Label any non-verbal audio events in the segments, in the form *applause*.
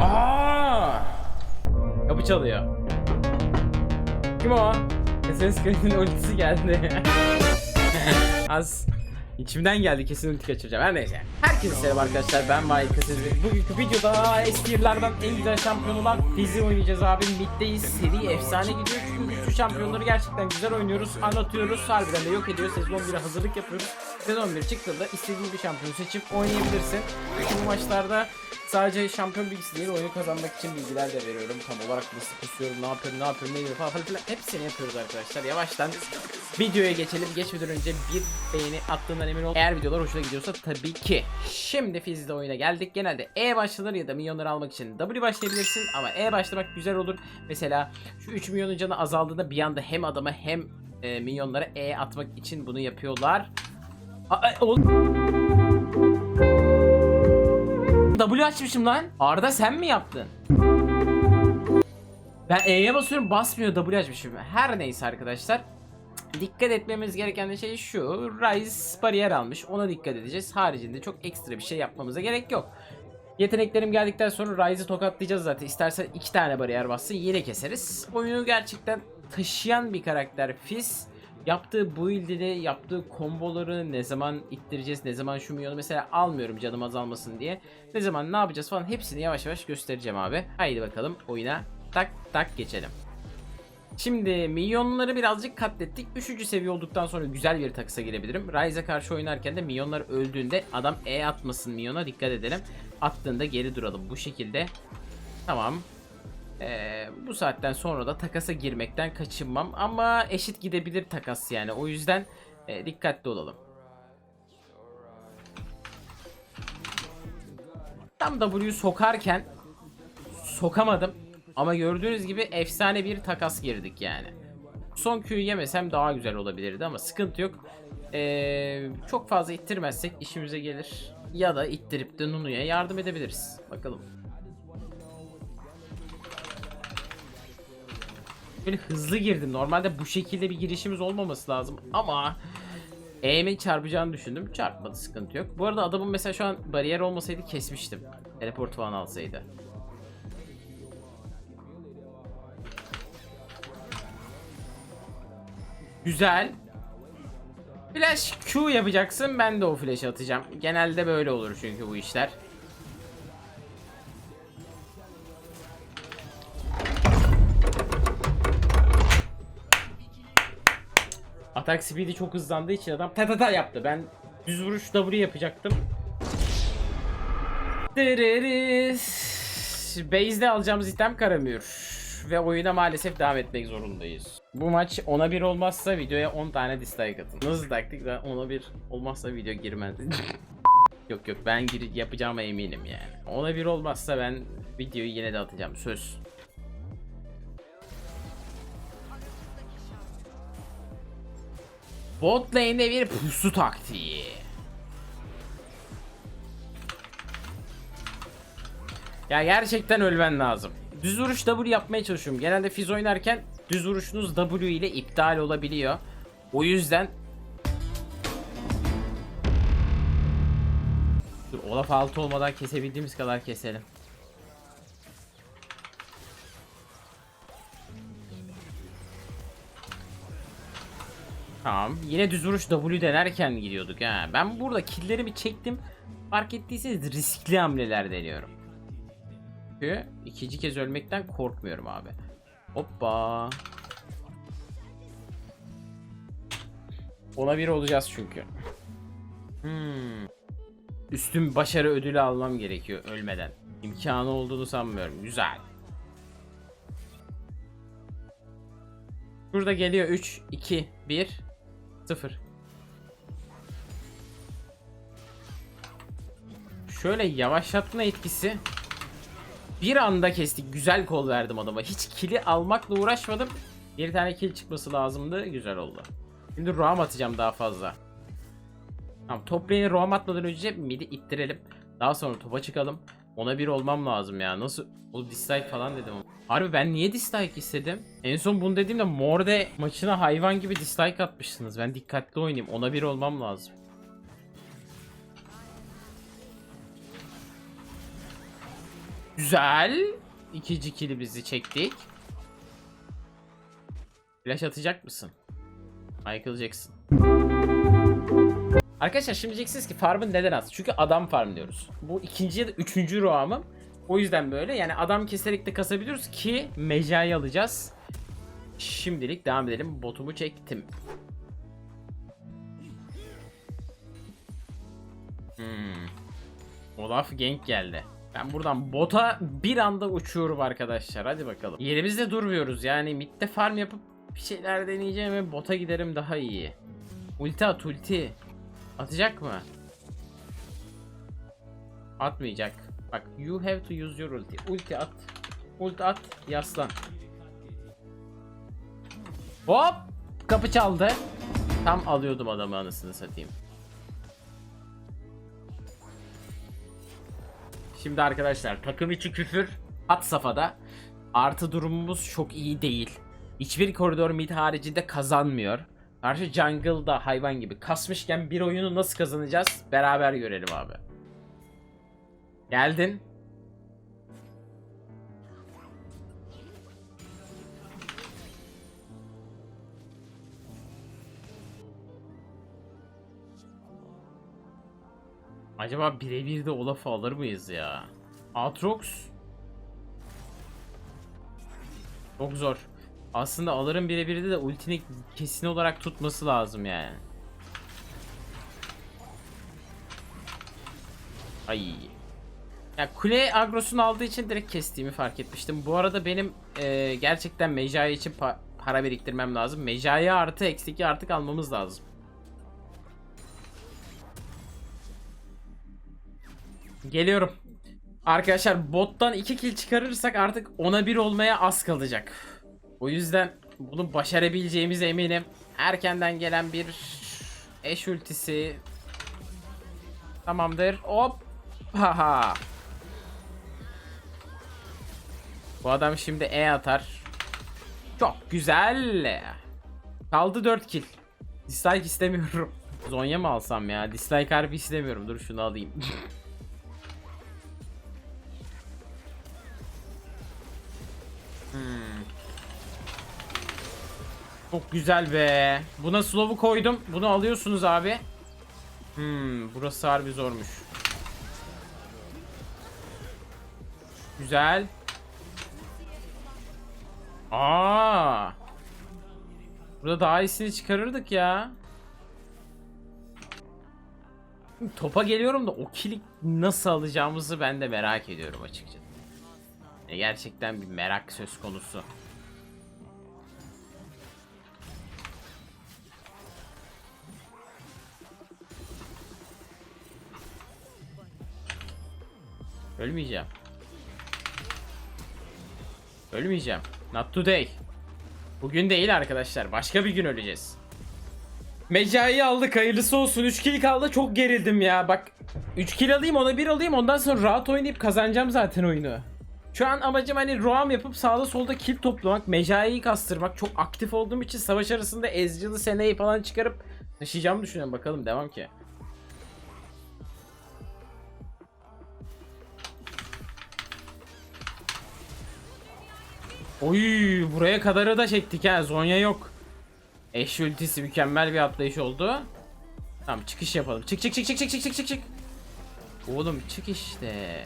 Aa! Kapı çalıyor. Kim o? Assassin's Creed'in ultisi geldi. *laughs* Az içimden geldi kesin ulti kaçıracağım. Her neyse. Herkese selam arkadaşlar. Ben Vahit Kasız. Bugünkü videoda S-Tier'lardan en güzel şampiyon olan Fizz'i oynayacağız abi. Mid'deyiz. Seri efsane gidiyor. Çünkü güçlü şampiyonları gerçekten güzel oynuyoruz. Anlatıyoruz. Harbiden de yok ediyor. Sezon 1'e hazırlık yapıyoruz. Sezon 1 çıktığında istediğin bir şampiyon seçip oynayabilirsin. Bu maçlarda Sadece şampiyon bilgisi değil oyunu kazanmak için bilgiler de veriyorum. Tam olarak nasıl kusuyorum, ne yapıyorum, ne yapıyorum, ne yapıyorum falan filan hepsini yapıyoruz arkadaşlar. Yavaştan videoya geçelim. Geçmeden önce bir beğeni attığından emin ol. Eğer videolar hoşuna gidiyorsa tabii ki. Şimdi Fizz'de oyuna geldik. Genelde E başlanır ya da milyonları almak için W başlayabilirsin. Ama E başlamak güzel olur. Mesela şu 3 milyonun canı azaldığında bir anda hem adama hem e, milyonlara E atmak için bunu yapıyorlar. Aa, e, oğlum. W açmışım lan. Arda sen mi yaptın? Ben E'ye basıyorum basmıyor W açmışım. Her neyse arkadaşlar. Dikkat etmemiz gereken şey şu. Ryze bariyer almış. Ona dikkat edeceğiz. Haricinde çok ekstra bir şey yapmamıza gerek yok. Yeteneklerim geldikten sonra Ryze'ı tokatlayacağız zaten. İstersen iki tane bariyer bassın yine keseriz. Oyunu gerçekten taşıyan bir karakter Fizz. Yaptığı build'ini, yaptığı komboları ne zaman ittireceğiz, ne zaman şu milyonu mesela almıyorum canım azalmasın diye. Ne zaman ne yapacağız falan hepsini yavaş yavaş göstereceğim abi. Haydi bakalım oyuna tak tak geçelim. Şimdi milyonları birazcık katlettik. Üçüncü seviye olduktan sonra güzel bir takısa girebilirim. Ryze'a karşı oynarken de milyonlar öldüğünde adam E atmasın milyona dikkat edelim. Attığında geri duralım bu şekilde. Tamam. Ee, bu saatten sonra da takasa girmekten kaçınmam ama eşit gidebilir takas yani o yüzden e, dikkatli olalım. Tam W'yu sokarken sokamadım ama gördüğünüz gibi efsane bir takas girdik yani. Son Q'yu yemesem daha güzel olabilirdi ama sıkıntı yok. Ee, çok fazla ittirmezsek işimize gelir. Ya da ittirip de Nunu'ya yardım edebiliriz. Bakalım. Böyle hızlı girdim. Normalde bu şekilde bir girişimiz olmaması lazım ama E'me çarpacağını düşündüm. Çarpmadı sıkıntı yok. Bu arada adamın mesela şu an bariyer olmasaydı kesmiştim. Teleport falan alsaydı. Güzel. Flash Q yapacaksın. Ben de o flash'ı atacağım. Genelde böyle olur çünkü bu işler. Atak speed'i çok hızlandığı için adam ta ta ta yaptı. Ben düz vuruş W yapacaktım. Base'de alacağımız item Karamür. Ve oyuna maalesef devam etmek zorundayız. Bu maç 10'a 1 olmazsa videoya 10 tane dislike atın. Nasıl taktik da 10'a 1 olmazsa video girmez. *laughs* yok yok ben gir yapacağıma eminim yani. 10'a 1 olmazsa ben videoyu yine de atacağım söz. Bot lane'de bir pusu taktiği. Ya gerçekten ölmen lazım. Düz vuruş W yapmaya çalışıyorum. Genelde Fizz oynarken düz vuruşunuz W ile iptal olabiliyor. O yüzden Dur Olaf altı olmadan kesebildiğimiz kadar keselim. Tamam. Yine düz vuruş W denerken gidiyorduk ha. Ben burada killlerimi çektim. Fark ettiyseniz riskli hamleler deniyorum. Çünkü ikinci kez ölmekten korkmuyorum abi. Hoppa. Ona bir olacağız çünkü. Hmm. Üstün başarı ödülü almam gerekiyor ölmeden. İmkanı olduğunu sanmıyorum. Güzel. Burada geliyor 3, 2, 1, 0. Şöyle yavaşlatma etkisi bir anda kestik. Güzel kol verdim adama. Hiç kili almakla uğraşmadım. Bir tane kill çıkması lazımdı. Güzel oldu. Şimdi roam atacağım daha fazla. Tamam top lane'e roam atmadan önce midi ittirelim. Daha sonra topa çıkalım. Ona bir olmam lazım ya. Nasıl? O dislike falan dedim. Harbi ben niye dislike istedim? En son bunu dediğimde Morde maçına hayvan gibi dislike atmışsınız. Ben dikkatli oynayayım. Ona bir olmam lazım. Güzel. İkinci kili bizi çektik. Flash atacak mısın? Michael Jackson. Arkadaşlar şimdi diyeceksiniz ki farmın neden az? Çünkü adam farm diyoruz. Bu ikinci ya da üçüncü roamım. O yüzden böyle yani adam keserek de kasabiliyoruz ki mecayı alacağız. Şimdilik devam edelim. Botumu çektim. Hmm. Olaf gank geldi. Ben buradan bota bir anda uçuyorum arkadaşlar. Hadi bakalım. Yerimizde durmuyoruz. Yani midde farm yapıp bir şeyler deneyeceğim ve bota giderim daha iyi. Ulti at ulti. Atacak mı? Atmayacak. Bak you have to use your ulti. Ulti at. Ulti at. Yaslan. Hop! Kapı çaldı. Tam alıyordum adamı anasını satayım. Şimdi arkadaşlar takım içi küfür at safhada. Artı durumumuz çok iyi değil. Hiçbir koridor mid haricinde kazanmıyor. Karşı jungle'da hayvan gibi kasmışken bir oyunu nasıl kazanacağız? Beraber görelim abi. Geldin. Acaba birebir de Olaf'ı alır mıyız ya? Aatrox Çok zor. Aslında alırım birebir de ultini kesin olarak tutması lazım yani. Ay. Ya kule agrosunu aldığı için direkt kestiğimi fark etmiştim. Bu arada benim e, gerçekten Mejai için pa- para biriktirmem lazım. Mejai artı eksi artık almamız lazım. Geliyorum. Arkadaşlar bottan 2 kill çıkarırsak artık ona bir olmaya az kalacak. O yüzden bunu başarabileceğimize eminim. Erkenden gelen bir eş ultisi. Tamamdır. Hop. Haha. Bu adam şimdi E atar. Çok güzel. Kaldı 4 kill. Dislike istemiyorum. Zonya mı alsam ya? Dislike harbi istemiyorum. Dur şunu alayım. Güzel be. Buna slow'u koydum. Bunu alıyorsunuz abi. Hmm, burası harbi zormuş. Güzel. Aa. Burada daha iyisini çıkarırdık ya. Topa geliyorum da o kili nasıl alacağımızı ben de merak ediyorum açıkçası. E, gerçekten bir merak söz konusu. Ölmeyeceğim. Ölmeyeceğim. Not today. Bugün değil arkadaşlar. Başka bir gün öleceğiz. Mecai aldık hayırlısı olsun 3 kill kaldı çok gerildim ya bak 3 kill alayım ona 1 alayım ondan sonra rahat oynayıp kazanacağım zaten oyunu Şu an amacım hani roam yapıp sağda solda kill toplamak Mecai'yi kastırmak çok aktif olduğum için savaş arasında Ezreal'ı Sene'yi falan çıkarıp taşıyacağımı düşünüyorum bakalım devam ki Oy buraya kadarı da çektik ha. Zonya yok. Eşi ultisi mükemmel bir atlayış oldu. Tamam çıkış yapalım. Çık çık çık çık çık çık çık çık. Oğlum çık işte.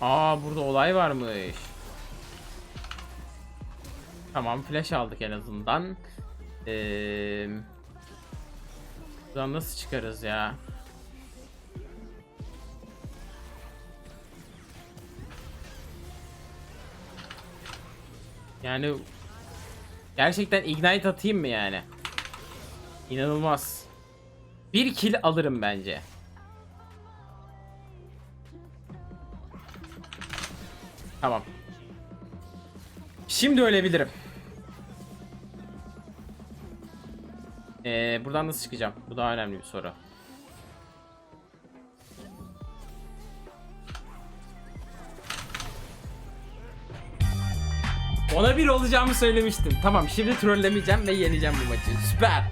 Aa burada olay varmış. Tamam flash aldık en azından. Ee, buradan nasıl çıkarız ya? Yani gerçekten ignite atayım mı yani? İnanılmaz. Bir kill alırım bence. Tamam. Şimdi ölebilirim. Ee, buradan nasıl çıkacağım? Bu daha önemli bir soru. Ona bir olacağımı söylemiştim. Tamam şimdi trollemeyeceğim ve yeneceğim bu maçı. Süper.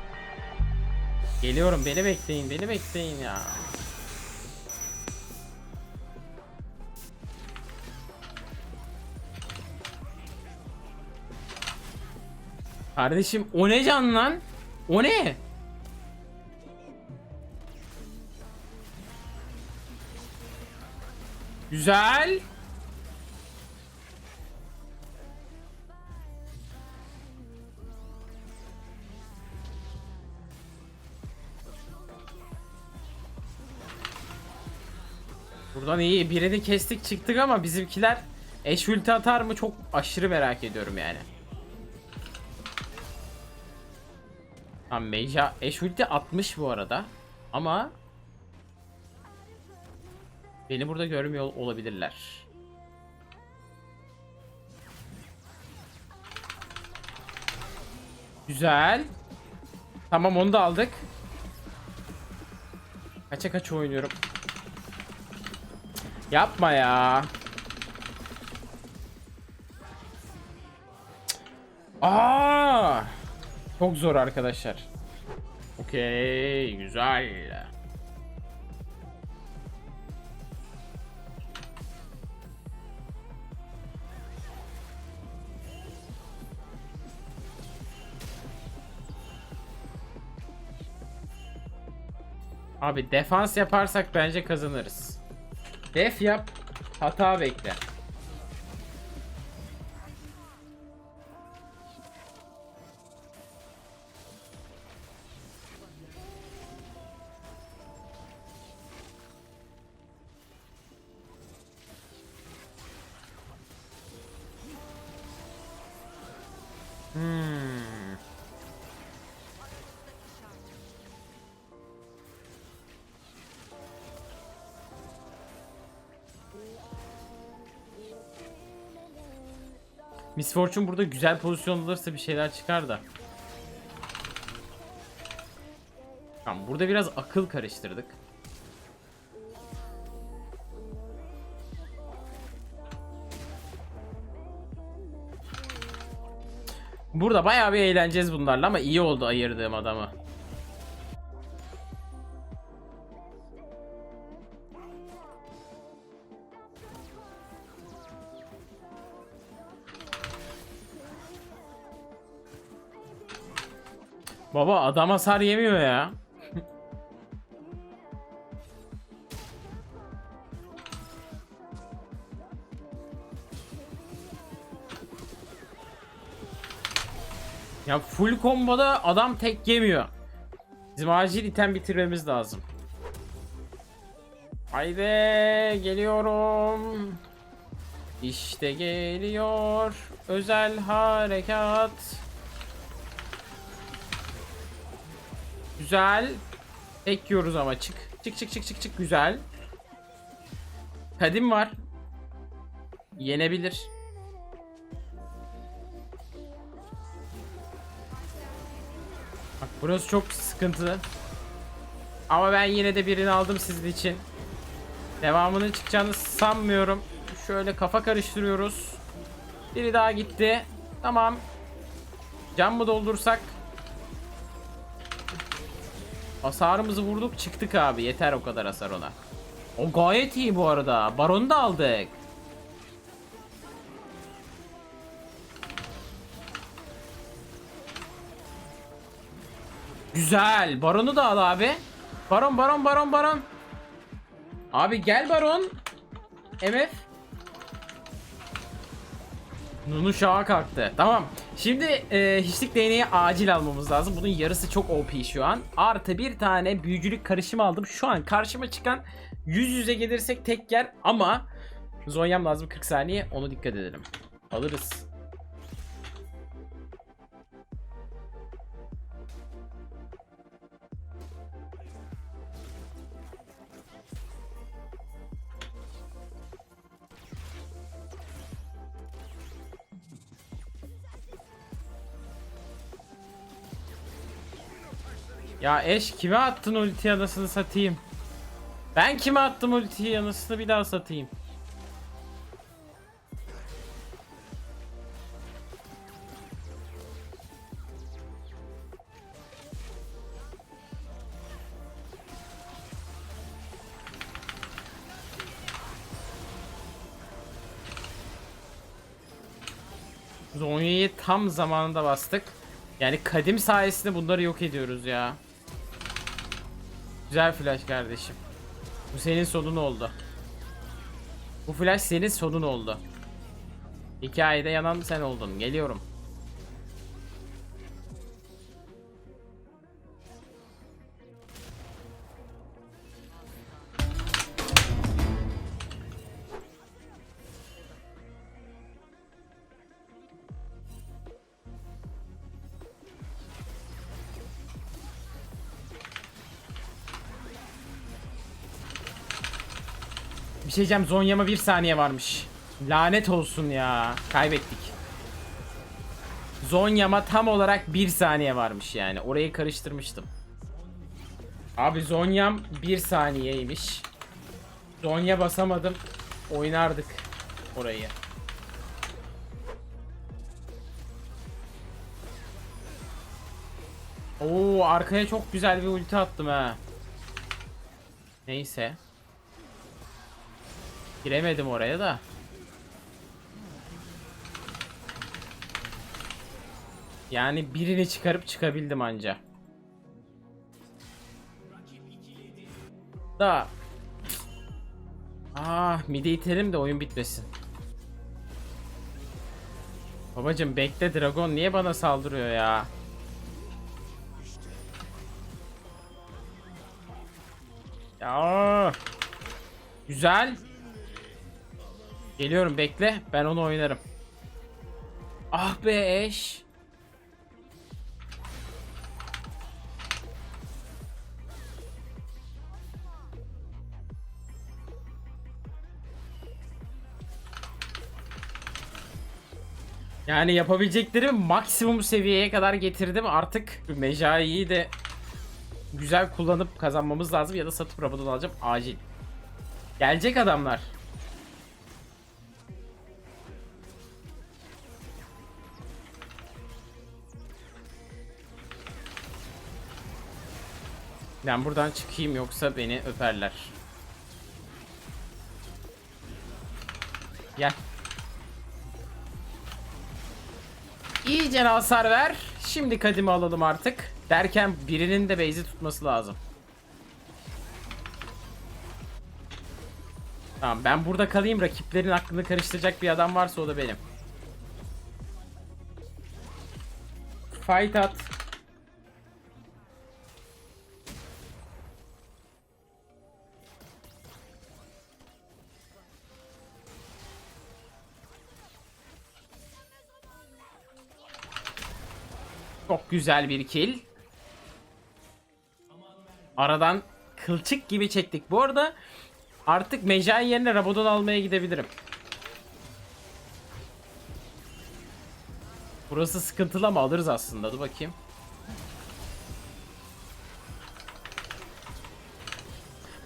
Geliyorum beni bekleyin beni bekleyin ya. Kardeşim o ne can lan? O ne? Güzel. Buradan iyi birini kestik çıktık ama bizimkiler eş ulti atar mı çok aşırı merak ediyorum yani. Tamam Meja eş ulti atmış bu arada ama beni burada görmüyor olabilirler. Güzel. Tamam onu da aldık. Kaça kaç oynuyorum. Yapma ya. Aa! Çok zor arkadaşlar. Okey, güzel. Abi defans yaparsak bence kazanırız. Def yap, hata bekle. Miss Fortune burada güzel pozisyon alırsa bir şeyler çıkar da. Tamam burada biraz akıl karıştırdık. Burada bayağı bir eğleneceğiz bunlarla ama iyi oldu ayırdığım adamı. Baba adam hasar yemiyor ya. ya full komboda adam tek yemiyor. Bizim acil item bitirmemiz lazım. Haydi geliyorum. İşte geliyor özel harekat. Güzel. Tek yiyoruz ama çık. Çık çık çık çık çık güzel. Kadim var. Yenebilir. Bak burası çok sıkıntılı. Ama ben yine de birini aldım sizin için. Devamının çıkacağını sanmıyorum. Şöyle kafa karıştırıyoruz. Biri daha gitti. Tamam. Can mı doldursak? Hasarımızı vurduk çıktık abi. Yeter o kadar hasar ona. O gayet iyi bu arada. Baron'u da aldık. Güzel. Baron'u da al abi. Baron baron baron baron. Abi gel baron. MF. Nunu şaha kalktı. Tamam. Şimdi e, hiçlik değneği acil almamız lazım. Bunun yarısı çok OP şu an. Artı bir tane büyücülük karışımı aldım. Şu an karşıma çıkan yüz yüze gelirsek tek yer ama Zonyam lazım 40 saniye. Onu dikkat edelim. Alırız. Ya eş kime attın ulti anasını satayım? Ben kime attım ultiyi anasını bir daha satayım. Zonya'yı tam zamanında bastık. Yani kadim sayesinde bunları yok ediyoruz ya. Güzel flash kardeşim. Bu senin sonun oldu. Bu flash senin sonun oldu. Hikayede yanan sen oldun. Geliyorum. Bir diyeceğim Zonya'ma bir saniye varmış. Lanet olsun ya. Kaybettik. Zonya'ma tam olarak bir saniye varmış yani. Orayı karıştırmıştım. Abi Zonya'm bir saniyeymiş. Zonya basamadım. Oynardık orayı. Oo arkaya çok güzel bir ulti attım ha. Neyse. Giremedim oraya da. Yani birini çıkarıp çıkabildim anca. Da. Ah midi itelim de oyun bitmesin. Babacım bekle Dragon niye bana saldırıyor ya? Ya. Güzel. Geliyorum bekle. Ben onu oynarım. Ah be eş. Yani yapabileceklerimi maksimum seviyeye kadar getirdim. Artık Mecai'yi de güzel kullanıp kazanmamız lazım ya da satıp Rabadon alacağım acil. Gelecek adamlar. Ben buradan çıkayım yoksa beni öperler. Gel. İyice hasar ver. Şimdi kadimi alalım artık. Derken birinin de base'i tutması lazım. Tamam ben burada kalayım. Rakiplerin aklını karıştıracak bir adam varsa o da benim. Fight at. Çok güzel bir kill. Aradan kılçık gibi çektik. Bu arada artık Mejai yerine Rabadon almaya gidebilirim. Burası sıkıntılı ama alırız aslında. Dur bakayım.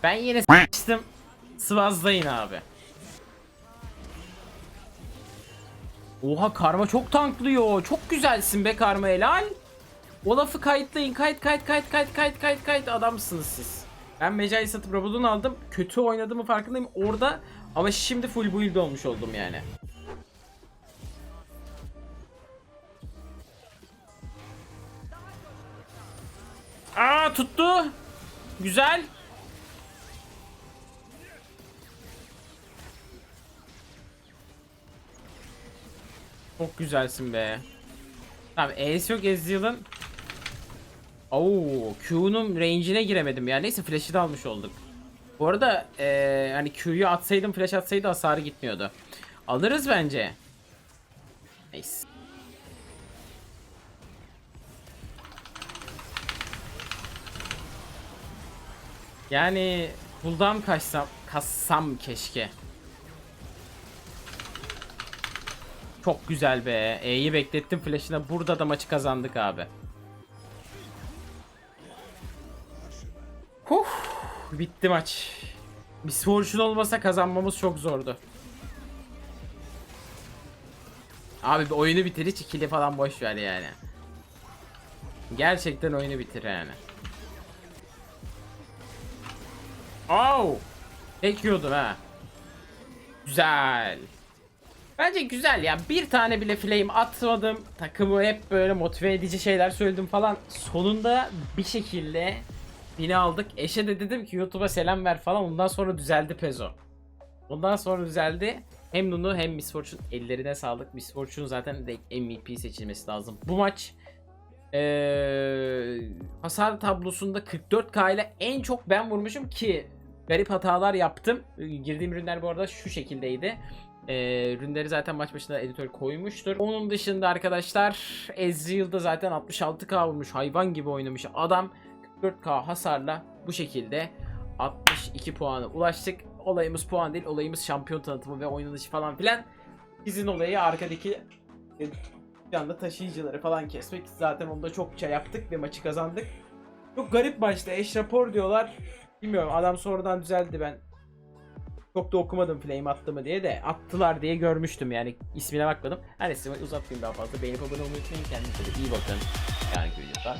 Ben yine s**tım. Sıvazlayın abi. Oha karma çok tanklıyor. Çok güzelsin be karma helal. O lafı kayıtlayın. Kayıt kayıt kayıt kayıt kayıt kayıt kayıt adamsınız siz. Ben Mecai satıp Rabadon aldım. Kötü oynadığımı farkındayım orada. Ama şimdi full build olmuş oldum yani. Aa tuttu. Güzel. Çok güzelsin be. Tamam Ace yok Ezreal'ın. Oo, Q'nun range'ine giremedim ya. Neyse flash'ı da almış olduk. Bu arada eee hani Q'yu atsaydım flash atsaydı hasarı gitmiyordu. Alırız bence. Neyse. Yani cooldown kaçsam kassam keşke. Çok güzel be. E'yi beklettim flash'ına. Burada da maçı kazandık abi. Bitti maç. Miss Fortune olmasa kazanmamız çok zordu. Abi bir oyunu bitir hiç ikili falan boş ver yani. Gerçekten oyunu bitir yani. Oh! Tek yiyordun ha. Güzel. Bence güzel ya. Bir tane bile flame atmadım. Takımı hep böyle motive edici şeyler söyledim falan. Sonunda bir şekilde bini aldık. Eşe de dedim ki YouTube'a selam ver falan. Ondan sonra düzeldi Pezo. Ondan sonra düzeldi. Hem Nunu hem Miss Fortune ellerine sağlık. Miss Fortune zaten direkt MVP seçilmesi lazım. Bu maç ee, hasar tablosunda 44k ile en çok ben vurmuşum ki garip hatalar yaptım. Girdiğim ürünler bu arada şu şekildeydi. Ee, ürünleri zaten maç başında editör koymuştur. Onun dışında arkadaşlar Ezreal'da zaten 66k vurmuş hayvan gibi oynamış adam 44k hasarla bu şekilde 62 puana ulaştık. Olayımız puan değil olayımız şampiyon tanıtımı ve oynanışı falan filan. Bizim olayı arkadaki e, anda taşıyıcıları falan kesmek. Zaten onda çokça yaptık ve maçı kazandık. Çok garip maçtı. Eş rapor diyorlar. Bilmiyorum adam sonradan düzeldi ben. Çok da okumadım flame attı mı diye de attılar diye görmüştüm yani ismine bakmadım. Her neyse uzatmayayım daha fazla. Beğenip abone olmayı unutmayın. Kendinize iyi bakın. Yani videoda.